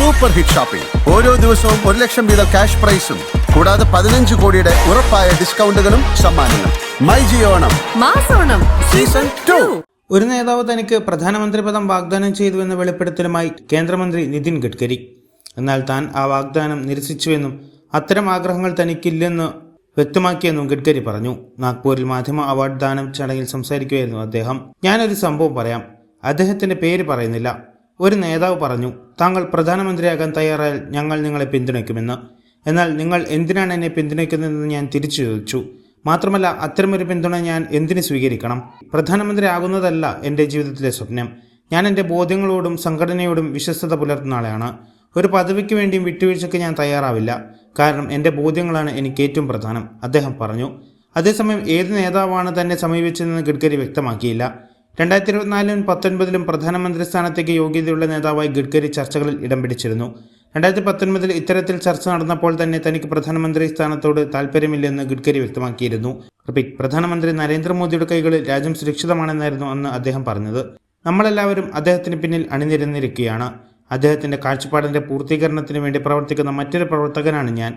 Super hit shopping ഓരോ ദിവസവും ഒരു ലക്ഷം വീതം ക്യാഷ് പ്രൈസും കൂടാതെ പതിനഞ്ച് കോടിയുടെ ഉറപ്പായ ഡിസ്കൗണ്ടുകളും സമ്മാനങ്ങളും. മൈ ജിയോണം മാസോണം സീസൺ ടു. ഒരു നേതാവ് തനിക്ക് പ്രധാനമന്ത്രി പദം വാഗ്ദാനം ചെയ്തുവെന്ന വെളിപ്പെടുത്തലുമായി കേന്ദ്രമന്ത്രി നിതിൻ ഗഡ്കരി. എന്നാൽ താൻ ആ വാഗ്ദാനം നിരസിച്ചുവെന്നും അത്തരം ആഗ്രഹങ്ങൾ തനിക്കില്ലെന്ന് വ്യക്തമാക്കിയെന്നും ഗഡ്കരി പറഞ്ഞു. നാഗ്പൂരിൽ മാധ്യമ അവാർഡ് ദാനം ചടങ്ങിൽ സംസാരിക്കുകയായിരുന്നു അദ്ദേഹം. ഞാനൊരു സംഭവം പറയാം. അദ്ദേഹത്തിന്റെ പേര് പറയുന്നില്ല. ഒരു നേതാവ് പറഞ്ഞു താങ്കൾ പ്രധാനമന്ത്രിയാകാൻ തയ്യാറായാൽ ഞങ്ങൾ നിങ്ങളെ പിന്തുണയ്ക്കുമെന്ന്. എന്നാൽ നിങ്ങൾ എന്തിനാണ് എന്നെ പിന്തുണയ്ക്കുന്നതെന്ന് ഞാൻ തിരിച്ചു ചോദിച്ചു. മാത്രമല്ല അത്തരമൊരു പിന്തുണ ഞാൻ എന്തിനു സ്വീകരിക്കണം? പ്രധാനമന്ത്രി ആകുന്നതല്ല എന്റെ ജീവിതത്തിലെ സ്വപ്നം. ഞാൻ എന്റെ ബോധ്യങ്ങളോടും സംഘടനയോടും വിശ്വസ്തത പുലർത്തുന്ന ആളാണ് ഒരു പദവിക്ക് വേണ്ടിയും വിട്ടുവീഴ്ചയ്ക്ക് ഞാൻ തയ്യാറാവില്ല. കാരണം എന്റെ ബോധ്യങ്ങളാണ് എനിക്ക് ഏറ്റവും പ്രധാനം അദ്ദേഹം പറഞ്ഞു. അതേസമയം ഏത് നേതാവാണ് തന്നെ സമീപിച്ചതെന്ന് ഗഡ്കരി വ്യക്തമാക്കിയില്ല. രണ്ടായിരത്തി ഇരുപത്തിനാലിലും പത്തൊൻപതിലും പ്രധാനമന്ത്രി സ്ഥാനത്തേക്ക് യോഗ്യതയുള്ള നേതാവായി ഗഡ്കരി ചർച്ചകളിൽ ഇടം പിടിച്ചിരുന്നു. രണ്ടായിരത്തി പത്തൊൻപതിൽ ഇത്തരത്തിൽ ചർച്ച നടന്നപ്പോൾ തന്നെ തനിക്ക് പ്രധാനമന്ത്രി സ്ഥാനത്തോട് താല്പര്യമില്ലെന്ന് ഗഡ്കരി വ്യക്തമാക്കിയിരുന്നു. റിപ്പീറ്റ് പ്രധാനമന്ത്രി നരേന്ദ്രമോദിയുടെ കൈകളിൽ രാജ്യം സുരക്ഷിതമാണെന്നായിരുന്നു അന്ന് അദ്ദേഹം പറഞ്ഞത്. നമ്മളെല്ലാവരും അദ്ദേഹത്തിന് പിന്നിൽ അണിനിരന്നിരിക്കുകയാണ്. അദ്ദേഹത്തിന്റെ കാഴ്ചപ്പാടിന്റെ പൂർത്തീകരണത്തിന് വേണ്ടി പ്രവർത്തിക്കുന്ന മറ്റൊരു പ്രവർത്തകനാണ് ഞാൻ.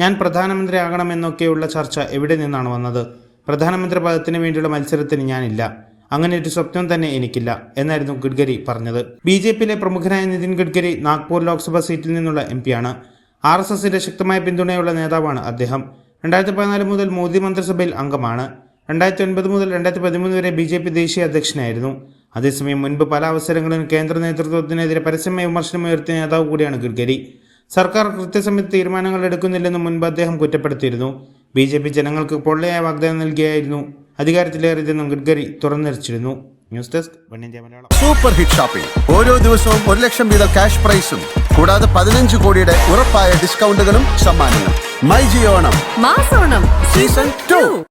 ഞാൻ പ്രധാനമന്ത്രി ആകണമെന്നൊക്കെയുള്ള ചർച്ച എവിടെ നിന്നാണ് വന്നത്? പ്രധാനമന്ത്രി പദത്തിന് വേണ്ടിയുള്ള മത്സരത്തിന് ഞാനില്ല. അങ്ങനെ ഒരു സ്വപ്നം തന്നെ എനിക്കില്ല എന്നായിരുന്നു ഗഡ്കരി പറഞ്ഞത്. ബി ജെ പിയിലെ പ്രമുഖനായ നിതിൻ ഗഡ്കരി നാഗ്പൂർ ലോക്സഭാ സീറ്റിൽ നിന്നുള്ള എം പിയാണ്. ആർ എസ് എസിന്റെ ശക്തമായ പിന്തുണയുള്ള നേതാവാണ് അദ്ദേഹം. രണ്ടായിരത്തി പതിനാല് മുതൽ മോദി മന്ത്രിസഭയിൽ അംഗമാണ്. രണ്ടായിരത്തി ഒൻപത് മുതൽ രണ്ടായിരത്തി പതിമൂന്ന് വരെ ബി ജെ പി ദേശീയ അധ്യക്ഷനായിരുന്നു. അതേസമയം മുൻപ് പല അവസരങ്ങളിലും കേന്ദ്ര നേതൃത്വത്തിനെതിരെ പരസ്യമായ വിമർശനമുയർത്തിയ നേതാവ് കൂടിയാണ് ഗഡ്കരി. സർക്കാർ കൃത്യസമയത്ത് തീരുമാനങ്ങൾ എടുക്കുന്നില്ലെന്ന് മുൻപ് അദ്ദേഹം കുറ്റപ്പെടുത്തിയിരുന്നു. ബി ജെ പി ജനങ്ങൾക്ക് പൊള്ളയായ വാഗ്ദാനം നൽകിയായിരുന്നു അധികാരത്തിലേറിയതെന്നും Gadkari തുറന്നടിച്ചിരുന്നു. News desk super hit shopping ഓരോ ദിവസവും ഒരു ലക്ഷം വീതം ക്യാഷ് പ്രൈസും കൂടാതെ പതിനഞ്ച് കോടിയുടെ ഉറപ്പായ ഡിസ്കൗണ്ടുകളും സമ്മാനങ്ങളും. മൈ ജിയോണം മാസോണം. Season two